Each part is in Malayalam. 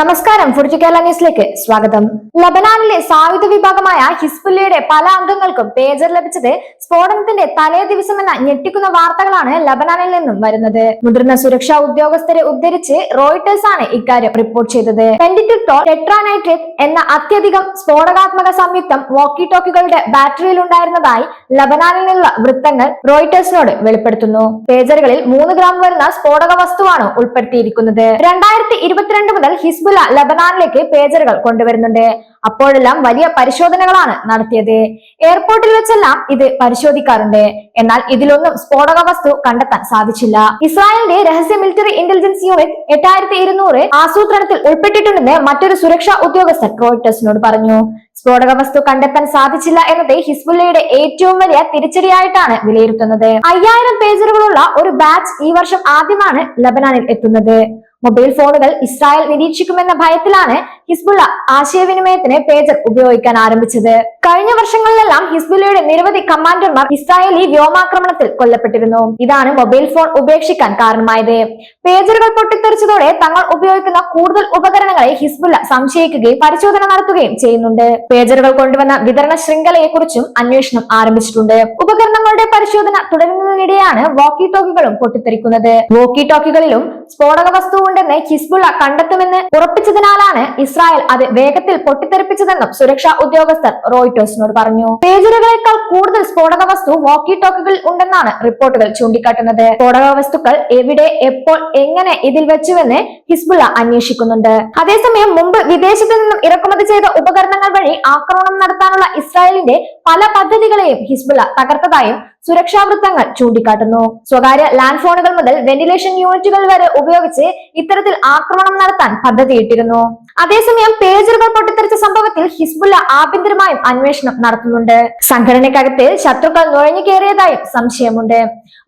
നമസ്കാരം. ഫുർജു കേരള ന്യൂസിലേക്ക് സ്വാഗതം. ലബനാനിലെ സായുധ വിഭാഗമായ ഹിസ്ബുല്ലയുടെ പല അംഗങ്ങൾക്കും പേജർ ലഭിച്ചത് സ്ഫോടനത്തിന്റെ തലേ ദിവസമെന്ന ഞെട്ടിക്കുന്ന വാർത്തകളാണ് ലബനാനിൽ നിന്നും വരുന്നത്. മുതിർന്ന സുരക്ഷാ ഉദ്യോഗസ്ഥരെ ഉദ്ധരിച്ച് റോയിട്ടേഴ്സ് ആണ് ഇക്കാര്യം റിപ്പോർട്ട് ചെയ്തത്. പെന്റിറ്റിക്ടോ ടെട്രാനൈട്രേറ്റ് എന്ന അത്യധികം സ്ഫോടകാത്മക സംയുക്തം വോക്കി ടോക്കികളുടെ ബാറ്ററിയിൽ ഉണ്ടായിരുന്നതായി ലബനാനിൽ നിന്നുള്ള വൃത്തങ്ങൾ റോയിട്ടേഴ്സിനോട് വെളിപ്പെടുത്തുന്നു. പേജറുകളിൽ മൂന്ന് ഗ്രാം വരുന്ന സ്ഫോടക വസ്തുവാണ് ഉൾപ്പെടുത്തിയിരിക്കുന്നത്. രണ്ടായിരത്തി ഇരുപത്തിരണ്ട് മുതൽ ഹിസ്ബുല്ല ലബനാനിലേക്ക് പേജറുകൾ കൊണ്ടുവരുന്നുണ്ട്. അപ്പോഴെല്ലാം വലിയ പരിശോധനകളാണ് നടത്തിയത്. എയർപോർട്ടിൽ വെച്ചെല്ലാം ഇത് പരിശോധിക്കാറുണ്ട്. എന്നാൽ ഇതിലൊന്നും സ്ഫോടക വസ്തു കണ്ടെത്താൻ സാധിച്ചില്ല. ഇസ്രായേലിന്റെ രഹസ്യ മിലിറ്ററി ഇന്റലിജൻസ് യൂണിറ്റ് എട്ടായിരത്തി ഇരുന്നൂറ് ആസൂത്രണത്തിൽ ഉൾപ്പെട്ടിട്ടുണ്ടെന്ന് മറ്റൊരു സുരക്ഷാ ഉദ്യോഗസ്ഥൻ റോയിട്ടേഴ്സിനോട് പറഞ്ഞു. സ്ഫോടക വസ്തു കണ്ടെത്താൻ സാധിച്ചില്ല എന്നത് ഹിസ്ബുല്ലയുടെ ഏറ്റവും വലിയ തിരിച്ചടിയായിട്ടാണ് വിലയിരുത്തുന്നത്. അയ്യായിരം പേജറുകളുള്ള ഒരു ബാച്ച് ഈ വർഷം ആദ്യമാണ് ലബനാനിൽ എത്തുന്നത്. മൊബൈൽ ഫോണുകൾ ഇസ്രായേൽ നിരീക്ഷിക്കുമെന്ന ഭയത്തിലാണ് ഹിസ്ബുള്ള ആശയവിനിമയത്തിന് പേജർ ഉപയോഗിക്കാൻ ആരംഭിച്ചത്. കഴിഞ്ഞ വർഷങ്ങളിലെല്ലാം ഹിസ്ബുള്ളയുടെ നിരവധി കമാൻഡർമാർ ഇസ്രായേലി വ്യോമാക്രമണത്തിൽ കൊല്ലപ്പെട്ടിരുന്നു. ഇതാണ് മൊബൈൽ ഫോൺ ഉപേക്ഷിക്കാൻ കാരണമായത്. പേജറുകൾ പൊട്ടിത്തെറിച്ചതോടെ തങ്ങൾ ഉപയോഗിക്കുന്ന കൂടുതൽ ഉപകരണങ്ങളെ ഹിസ്ബുള്ള സംശയിക്കുകയും പരിശോധന നടത്തുകയും ചെയ്യുന്നുണ്ട്. പേജറുകൾ കൊണ്ടുവന്ന വിതരണ ശൃംഖലയെക്കുറിച്ചും അന്വേഷണം ആരംഭിച്ചിട്ടുണ്ട്. ഉപകരണങ്ങളുടെ പരിശോധന തുടരുന്നതിനിടെയാണ് വോക്കി ടോക്കികളും പൊട്ടിത്തെറിക്കുന്നത്. വോക്കി ടോക്കികളിലും സ്ഫോടക വസ്തു ഉണ്ടെന്ന് ഹിസ്ബുള്ള കണ്ടെത്തുമെന്ന് ഉറപ്പിച്ചതിനാലാണ് ഇസ്രായേൽ അത് വേഗത്തിൽ പൊട്ടിത്തെറിപ്പിച്ചതെന്നും സുരക്ഷാ ഉദ്യോഗസ്ഥർ റോയിറ്റോസിനോട് പറഞ്ഞു. പേജറുകളെക്കാൾ കൂടുതൽ സ്ഫോടക വസ്തു വാക്കി ടോക്കുകൾ ഉണ്ടെന്നാണ് റിപ്പോർട്ടുകൾ ചൂണ്ടിക്കാട്ടുന്നത്. സ്ഫോടക വസ്തുക്കൾ എവിടെ എപ്പോൾ എങ്ങനെ ഇതിൽ വെച്ചുവെന്ന് ഹിസ്ബുള്ള അന്വേഷിക്കുന്നുണ്ട്. അതേസമയം മുമ്പ് വിദേശത്തു നിന്നും ഇറക്കുമതി ചെയ്ത ഉപകരണങ്ങൾ വഴി ആക്രമണം നടത്താനുള്ള ഇസ്രായേലിന്റെ പല പദ്ധതികളെയും ഹിസ്ബുള്ള തകർത്തതായും സുരക്ഷാ വൃത്തങ്ങൾ ചൂണ്ടിക്കാട്ടുന്നു. സ്വകാര്യ ലാൻഡ് ഫോണുകൾ മുതൽ വെന്റിലേഷൻ യൂണിറ്റുകൾ വരെ ഉപയോഗിച്ച് ഇത്തരത്തിൽ ആക്രമണം നടത്താൻ പദ്ധതിയിട്ടിരുന്നു. അതേസമയം പേജറുകൾ പൊട്ടിത്തെറിച്ച സംഭവത്തിൽ ഹിസ്ബുല്ല ആഭ്യന്തരമായും അന്വേഷണം നടത്തുന്നുണ്ട്. സംഘടനയ്ക്കകത്ത് ശത്രുക്കൾ നുഴഞ്ഞു കയറിയതായും സംശയമുണ്ട്.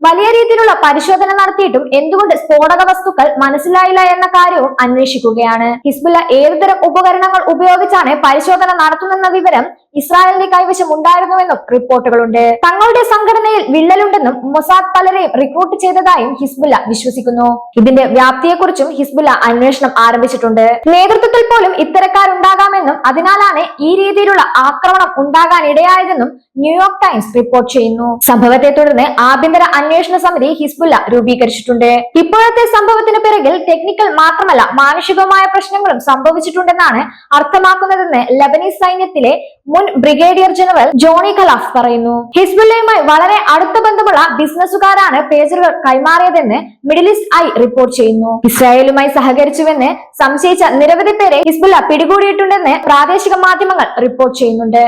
വലിയ രീതിയിലുള്ള പരിശോധന നടത്തിയിട്ടും എന്തുകൊണ്ട് സ്ഫോടക വസ്തുക്കൾ മനസ്സിലായില്ല എന്ന കാര്യവും അന്വേഷിക്കുകയാണ്. ഹിസ്ബുല്ല ഏതുതരം ഉപകരണങ്ങൾ ഉപയോഗിച്ചാണ് പരിശോധന നടത്തുന്നെന്ന വിവരം ഇസ്രായേലിന്റെ കൈവശം ഉണ്ടായിരുന്നുവെന്നും റിപ്പോർട്ടുകളുണ്ട്. തങ്ങളുടെ സംഘടനയിൽ വിള്ളലുണ്ടെന്നും മൊസാദ് പലരെയും റിക്രൂട്ട് ചെയ്തതായും ഹിസ്ബുല്ല വിശ്വസിക്കുന്നു. ഇതിന്റെ വ്യാപ്തിയെക്കുറിച്ചും ഹിസ്ബുല്ല അന്വേഷണം ആരംഭിച്ചിട്ടുണ്ട്. നേതൃത്വത്തിൽ പോലും ഇത്തരക്കാരുണ്ടാകാമെന്നും അതിനാലാണ് ഈ രീതിയിലുള്ള ആക്രമണം ഉണ്ടാകാൻ ഇടയായതെന്നും ന്യൂയോർക്ക് ടൈംസ് റിപ്പോർട്ട് ചെയ്യുന്നു. സംഭവത്തെ തുടർന്ന് ആഭ്യന്തര അന്വേഷണ സമിതി ഹിസ്ബുല്ല രൂപീകരിച്ചിട്ടുണ്ട്. ഇപ്പോഴത്തെ സംഭവത്തിന് പിറകിൽ ടെക്നിക്കൽ മാത്രമല്ല മാനുഷികമായ പ്രശ്നങ്ങളും സംഭവിച്ചിട്ടുണ്ടെന്നാണ് അർത്ഥമാക്കുന്നതെന്ന് ലബനീസ് സൈന്യത്തിലെ മുൻ ബ്രിഗേഡിയർ ജനറൽ ജോണി ഖലാഫ് പറയുന്നു. ഹിസ്ബുല്ലയുമായി വളരെ അടുത്ത ബന്ധമുള്ള ബിസിനസ്സുകാരാണ് പേജറുകൾ കൈമാറിയതെന്ന് മിഡിൽ ഈസ്റ്റ് ഐ റിപ്പോർട്ട് ചെയ്യുന്നു. ഇസ്രായേലുമായി സഹകരിച്ചുവെന്ന് സംശയിച്ച നിരവധി പേരെ ഹിസ്ബുല്ല പിടികൂടിയിട്ടുണ്ടെന്ന് പ്രാദേശിക മാധ്യമങ്ങൾ റിപ്പോർട്ട് ചെയ്യുന്നുണ്ട്.